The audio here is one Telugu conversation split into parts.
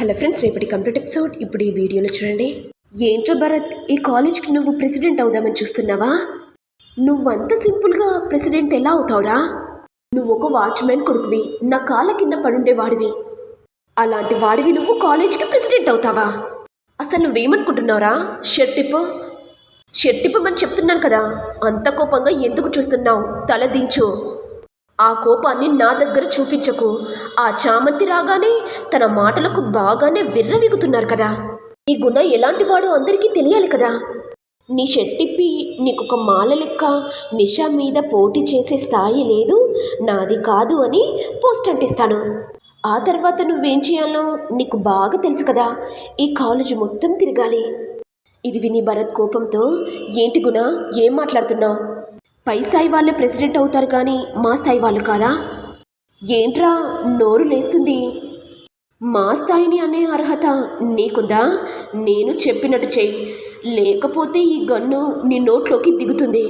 హలో ఫ్రెండ్స్ రేపటి కంప్లీట్ ఎపిసోడ్. ఇప్పుడు ఈ వీడియోలో చూడండి. ఏంట్రా భరత్ ఈ కాలేజ్కి నువ్వు ప్రెసిడెంట్ అవుదామని చూస్తున్నావా? నువ్వంత సింపుల్గా ప్రెసిడెంట్ ఎలా అవుతావురా? నువ్వు ఒక వాచ్మెన్ కొడుకువి నా కాళ్ళ కింద పడుండే వాడివి అలాంటి వాడివి నువ్వు కాలేజ్కి ప్రెసిడెంట్ అవుతావా? అసలు నువ్వేమనుకుంటున్నావురా? షర్టిప్పు షర్టిప్పమని చెప్తున్నాను కదా అంత కోపంగా ఎందుకు చూస్తున్నావు? తల దించు. ఆ కోపాన్ని నా దగ్గర చూపించకు. ఆ చామంతి రాగానే తన మాటలకు బాగానే విర్రవిగుతున్నారు కదా. ఈ గుణ ఎలాంటి వాడో అందరికీ తెలియాలి కదా. నీ షెట్టిప్పి నీకొక మాల లెక్క నిషా మీద పోటీ చేసే స్థాయి లేదు. నాది కాదు అని పోస్ట్ అంటిస్తాను. ఆ తర్వాత నువ్వేం చేయాలో నీకు బాగా తెలుసు కదా. ఈ కాలేజ్ మొత్తం తిరగాలి. ఇది విని భరత్ కోపంతో ఏంటి గుణ? ఏం మాట్లాడుతున్నావు? పై స్థాయి వాళ్ళే ప్రెసిడెంట్ అవుతారు కానీ మా స్థాయి వాళ్ళు కాదా? ఏంట్రా నోరు లేస్తుంది? మా స్థాయిని అనే అర్హత నీకుందా? నేను చెప్పినట్టు చెయ్యి. లేకపోతే ఈ గన్ను నీ నోట్లోకి దిగుతుంది.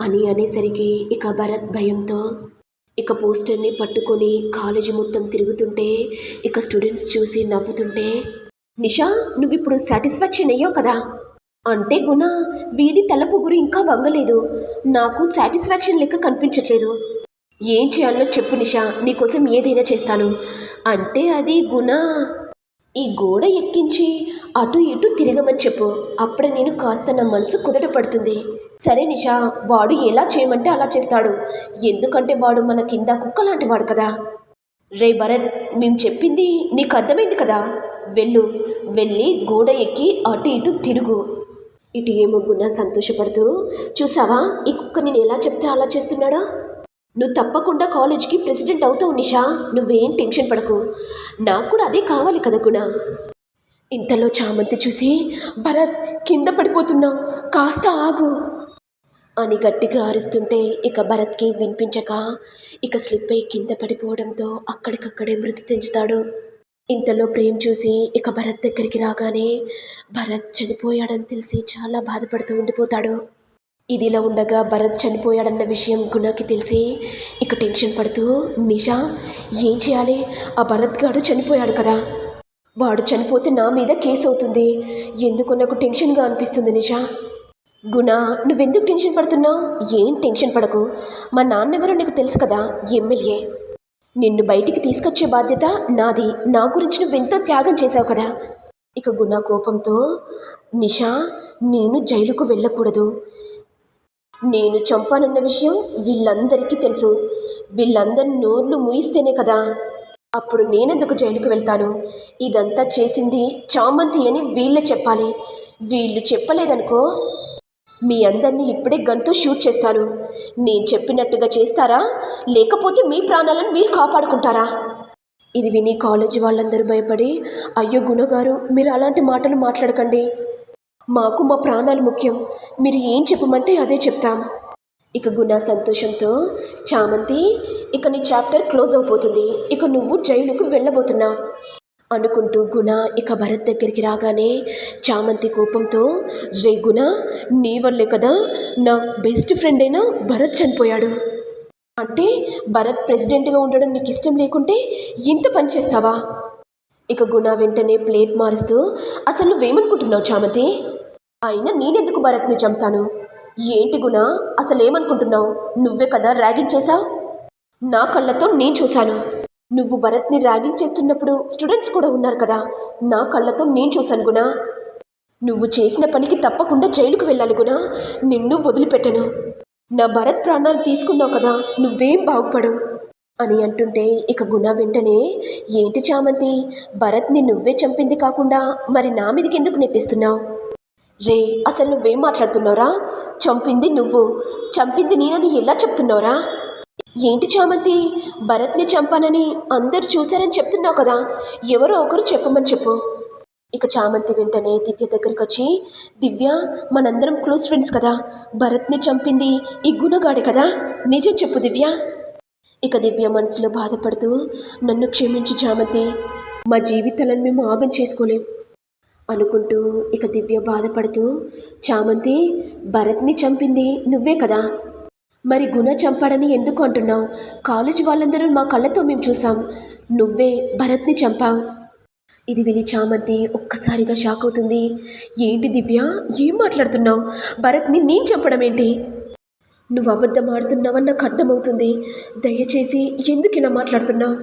అని అనేసరికి ఇక భరత్ భయంతో ఇక పోస్టర్ని పట్టుకొని కాలేజీ మొత్తం తిరుగుతుంటే ఇక స్టూడెంట్స్ చూసి నవ్వుతుంటే నిషా నువ్విప్పుడు సాటిస్ఫాక్షన్ అయ్యావు కదా? అంటే గుణ వీడి తలపొగురు ఇంకా వంగలేదు. నాకు సాటిస్ఫాక్షన్ లెక్క కనిపించట్లేదు. ఏం చేయాలో చెప్పు నిషా నీకోసం ఏదైనా చేస్తాను. అంటే అది గుణ. ఈ గోడ ఎక్కించి అటు ఇటు తిరగమని చెప్పు. అప్పుడే నేను కాస్త నా మనసు కుదట పడుతుంది. సరే నిషా వాడు ఎలా చేయమంటే అలా చేస్తాడు. ఎందుకంటే వాడు మన కింద కుక్క లాంటి వాడు కదా. రే భరత్ మేము చెప్పింది నీకు అర్థమైంది కదా? వెళ్ళు. వెళ్ళి గోడ ఎక్కి అటు ఇటు తిరుగు. ఇటు ఏమో గుణ సంతోషపడుతూ చూసావా? ఈ కుక్క నేను ఎలా చెప్తే అలా చేస్తున్నాడా? నువ్వు తప్పకుండా కాలేజ్కి ప్రెసిడెంట్ అవుతావు నిషా. నువ్వేం టెన్షన్ పడకు. నాకు కూడా అదే కావాలి కదా గుణ. ఇంతలో చామంతి చూసి భరత్ కింద పడిపోతున్నావు కాస్త ఆగు. అని గట్టిగా అరుస్తుంటే ఇక భరత్కి వినిపించక ఇక స్లిప్ అయి కింద పడిపోవడంతో అక్కడికక్కడే మృతి తెంచుతాడు ఇంతలో ప్రేమ్ చూసి ఇక భరత్ దగ్గరికి రాగానే భరత్ చనిపోయాడని తెలిసి చాలా బాధపడుతూ ఉండిపోతాడు. ఇదిలా ఉండగా భరత్ చనిపోయాడన్న విషయం గుణకి తెలిసి ఇక టెన్షన్ పడుతూ నిషా ఏం చేయాలి? ఆ భరత్ గాడు చనిపోయాడు కదా. వాడు చనిపోతే నా మీద కేసు అవుతుంది ఎందుకు నాకు టెన్షన్గా అనిపిస్తుంది నిషా గుణ నువ్వెందుకు టెన్షన్ పడుతున్నావు? ఏం టెన్షన్ పడకు. మా నాన్నెవరో నీకు తెలుసు కదా ఎమ్మెల్యే. నిన్ను బయటికి తీసుకొచ్చే బాధ్యత నాది. నా గురించి నువ్వెంతో త్యాగం చేశావు కదా. ఇక గుణ కోపంతో నిషా నేను జైలుకు వెళ్ళకూడదు. నేను చంపానన్న విషయం వీళ్ళందరికీ తెలుసు. వీళ్ళందరి నోర్లు మూయిస్తేనే కదా. అప్పుడు నేనెందుకు జైలుకు వెళ్తాను? ఇదంతా చేసింది చామంతి అని వీళ్ళే చెప్పాలి. వీళ్ళు చెప్పలేదనుకో మీ అందరినీ ఇప్పుడే గన్తో షూట్ చేస్తాను. నేను చెప్పినట్టుగా చేస్తారా? లేకపోతే మీ ప్రాణాలను మీరు కాపాడుకుంటారా? ఇది విని కాలేజీ వాళ్ళందరూ భయపడి అయ్యో గుణగారు మీరు అలాంటి మాటలు మాట్లాడకండి. మాకు మా ప్రాణాలు ముఖ్యం. మీరు ఏం చెప్పమంటే అదే చెప్తాం. ఇక గుణ సంతోషంతో చామంతి ఇక నీ చాప్టర్ క్లోజ్ అయిపోతుంది ఇక నువ్వు జైలుకు వెళ్ళబోతున్నావు అనుకుంటూ గుణ ఇక భరత్ దగ్గరికి రాగానే చామంతి కోపంతో రే గుణ నీ వల్లే కదా నా బెస్ట్ ఫ్రెండ్ అయిన భరత్ చనిపోయాడు. అంటే భరత్ ప్రెసిడెంట్గా ఉండడం నీకు ఇష్టం లేకుంటే ఇంత పని చేస్తావా? ఇక గుణ వెంటనే ప్లేట్ మారుస్తూ అసలు నువ్వేమనుకుంటున్నావు చామంతి? అయినా నేనెందుకు భరత్ని చంపుతాను? ఏంటి గుణ అసలు ఏమనుకుంటున్నావు నువ్వే కదా ర్యాగింగ్ చేశావు? నా కళ్ళతో నేను చూశాను. నువ్వు భరత్ని ర్యాగింగ్ చేస్తున్నప్పుడు స్టూడెంట్స్ కూడా ఉన్నారు కదా. నా కళ్ళతో నేను చూశాను గుణ. నువ్వు చేసిన పనికి తప్పకుండా జైలుకు వెళ్ళాలి గుణ. నిన్ను వదిలిపెట్టను. నా భరత్ ప్రాణాలు తీసుకున్నావు కదా నువ్వేం బాగుపడు అని అంటుంటే ఇక గుణ వెంటనే ఏంటి చామంతి భరత్ని నువ్వే చంపింది కాకుండా మరి నా మీదకి ఎందుకు నెట్టిస్తున్నావు? రే అసలు నువ్వేం మాట్లాడుతున్నావురా? చంపింది నువ్వు. చంపింది నేనని ఎలా చెప్తున్నావురా? ఏంటి చామంతి? భరత్ని చంపానని అందరు చూశారని చెప్తున్నావు కదా. ఎవరో ఒకరు చెప్పమని చెప్పు. ఇక చామంతి వెంటనే దివ్య దగ్గరికి వచ్చి దివ్య మనందరం క్లోజ్ ఫ్రెండ్స్ కదా. భరత్ని చంపింది ఈ గుణగాడి కదా. నిజం చెప్పు దివ్య. ఇక దివ్య మనసులో బాధపడుతూ నన్ను క్షమించు చామంతి. మా జీవితాలను మేము ఆగం చేసుకోలేం అనుకుంటూ ఇక దివ్య బాధపడుతూ చామంతి భరత్ని చంపింది నువ్వే కదా. మరి గుణ చంపాడని ఎందుకు అంటున్నావు? కాలేజీ వాళ్ళందరూ మా కళ్ళతో మేము చూసాం నువ్వే భరత్ని చంపావు. ఇది విని చామంతి ఒక్కసారిగా షాక్ అవుతుంది. ఏంటి దివ్య? ఏం మాట్లాడుతున్నావు? భరత్ని నేను చంపడం ఏంటి? నువ్వు అబద్ధం ఆడుతున్నావని నాకు అర్థమవుతుంది దయచేసి ఎందుకు ఇలా మాట్లాడుతున్నావు?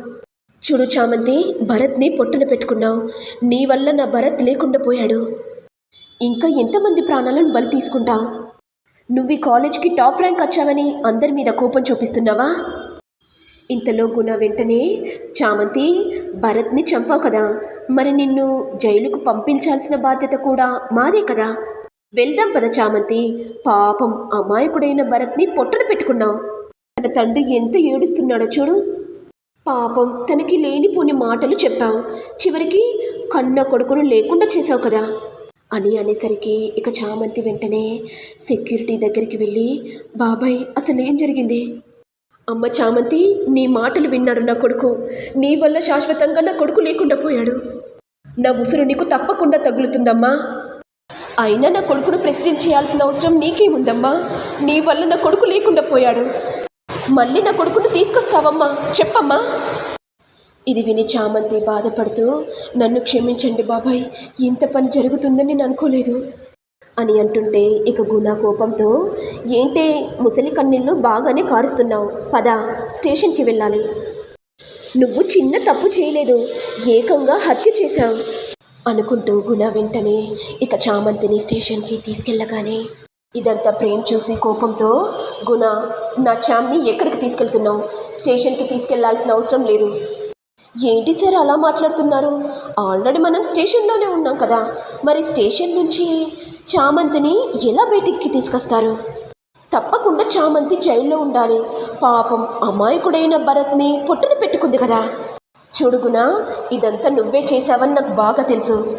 చూడు చామంతి భరత్ని పొట్టున పెట్టుకున్నావు. నీ వల్ల నా భరత్ లేకుండా పోయాడు. ఇంకా ఎంతమంది ప్రాణాలను బలి తీసుకుంటావు? నువ్వు ఈ కాలేజ్కి టాప్ ర్యాంక్ వచ్చావని అందరి మీద కోపం చూపిస్తున్నావా? ఇంతలో గుణ వెంటనే చామంతి భరత్ని చంపావు కదా. మరి నిన్ను జైలుకు పంపించాల్సిన బాధ్యత కూడా మాదే కదా. వెళ్దాం పద చామంతి. పాపం అమాయకుడైన భరత్ని పొట్టన పెట్టుకున్నావు. తన తండ్రి ఎంత ఏడుస్తున్నాడో చూడు. పాపం తనకి లేనిపోని మాటలు చెప్పావు. చివరికి కన్న కొడుకును లేకుండా చేసావు కదా. అని అనేసరికి ఇక చామంతి వెంటనే సెక్యూరిటీ దగ్గరికి వెళ్ళి బాబాయ్ అసలు ఏం జరిగింది? అమ్మ చామంతి నీ మాటలు విన్నాడు నా కొడుకు. నీ వల్ల శాశ్వతంగా నా కొడుకు లేకుండా పోయాడు. నా ఉసురు నీకు తప్పకుండా తగులుతుందమ్మా. అయినా నా కొడుకును ప్రెసిడెంట్ చేయాల్సిన అవసరం నీకేముందమ్మా? నీ వల్ల నా కొడుకు లేకుండా పోయాడు. మళ్ళీ నా కొడుకును తీసుకొస్తావమ్మా. చెప్పమ్మా. ఇది విని చామంతి బాధపడుతూ నన్ను క్షమించండి బాబాయ్ ఇంత పని జరుగుతుందని నేను అనుకోలేదు అని అంటుంటే ఇక గుణ కోపంతో ఏంటే ముసలి కన్నీళ్ళు బాగానే కారుస్తున్నావు పద స్టేషన్కి వెళ్ళాలి. నువ్వు చిన్న తప్పు చేయలేదు ఏకంగా హత్య చేశావు అనుకుంటూ గుణ వెంటనే ఇక చామంతిని స్టేషన్కి తీసుకెళ్ళగానే ఇదంతా ప్రేమ్ చూసి కోపంతో గుణ నా చామ్ని ఎక్కడికి తీసుకెళ్తున్నావు? స్టేషన్కి తీసుకెళ్ళాల్సిన అవసరం లేదు. ఏంటి సార్ అలా మాట్లాడుతున్నారు? ఆల్రెడీ మనం స్టేషన్లోనే ఉన్నాం కదా. మరి స్టేషన్ నుంచి చామంతిని ఎలా బయటికి తీసుకొస్తారు? తప్పకుండా చామంతి జైల్లో ఉండాలి. పాపం అమాయకుడైన భరత్ని పొట్టున పెట్టుకుంది కదా. చూడుగునా ఇదంతా నువ్వే చేశావని నాకు బాగా తెలుసు.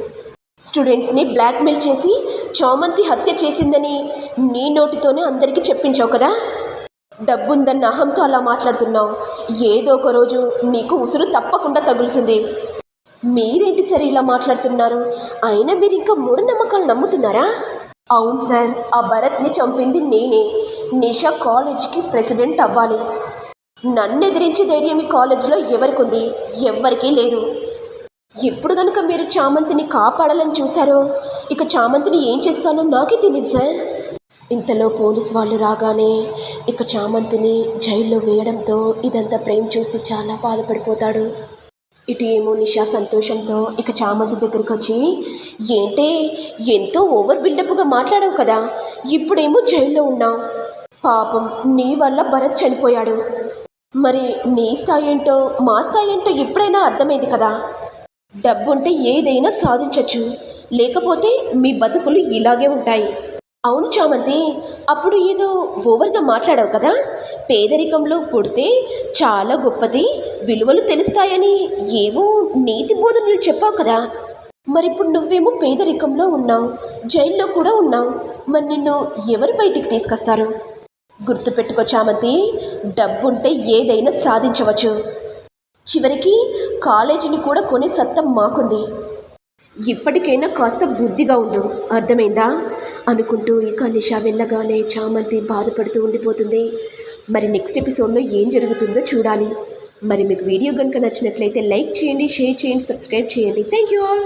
స్టూడెంట్స్ని బ్లాక్మెయిల్ చేసి చామంతి హత్య చేసిందని నీ నోటితోనే అందరికీ చెప్పించావు కదా. డబ్బుందన్న అహంతో అలా మాట్లాడుతున్నావు. ఏదో ఒక రోజు నీకు ఉసురు తప్పకుండా తగులుతుంది. మీరేంటి సరే ఇలా మాట్లాడుతున్నారు? అయినా మీరు ఇంకా మూఢనమ్మకాలు నమ్ముతున్నారా? అవును సార్ ఆ భరత్ని చంపింది నేనే. నిషా కాలేజ్కి ప్రెసిడెంట్ అవ్వాలి. నన్ను ఎదిరించే ధైర్యం ఈ కాలేజ్లో ఎవరికి ఉంది ఎవ్వరికీ లేదు. ఎప్పుడు కనుక మీరు చామంతిని కాపాడాలని చూశారో ఇక చామంతిని ఏం చేస్తానో నాకే తెలియదు సార్. ఇంతలో పోలీస్ వాళ్ళు రాగానే ఇక చామంతిని జైల్లో వేయడంతో ఇదంతా ప్రేమ్ చూసి చాలా బాధపడిపోతాడు. ఇటు ఏమో నిషా సంతోషంతో ఇక చామంతి దగ్గరికి వచ్చి ఏంటే ఎంతో ఓవర్ బిల్డప్గా మాట్లాడావు కదా ఇప్పుడేమో జైల్లో ఉన్నావు. పాపం నీ వల్ల భరత్ చనిపోయాడు. మరి నీ స్థాయి ఏంటో మా స్థాయి ఏంటో ఎప్పుడైనా అర్థమైంది కదా? డబ్బుంటే ఏదైనా సాధించవచ్చు లేకపోతే మీ బతుకులు ఇలాగే ఉంటాయి. అవును చామంతి అప్పుడు ఏదో ఓవర్గా మాట్లాడావు కదా? పేదరికంలో పుడితే చాలా గొప్పది విలువలు తెలుస్తాయని ఏవో నీతి బోధనలు చెప్పావు కదా? మరి ఇప్పుడు నువ్వేమో పేదరికంలో ఉన్నావు జైల్లో కూడా ఉన్నావు మరి నిన్ను ఎవరు బయటికి తీసుకొస్తారు? గుర్తుపెట్టుకో చామంతి డబ్బుంటే ఏదైనా సాధించవచ్చు. చివరికి కాలేజీని కూడా కొనే సత్తం మాకుంది. ఇప్పటికైనా కాస్త బుద్ధిగా ఉండు అర్థమైందా? అనుకుంటూ ఇక నిషా వెళ్ళగానే చామంతి బాధపడుతూ ఉండిపోతుంది. మరి నెక్స్ట్ ఎపిసోడ్లో ఏం జరుగుతుందో చూడాలి. మరి మీకు వీడియో కనుక నచ్చినట్లయితే లైక్ చేయండి షేర్ చేయండి సబ్స్క్రైబ్ చేయండి. Thank you all.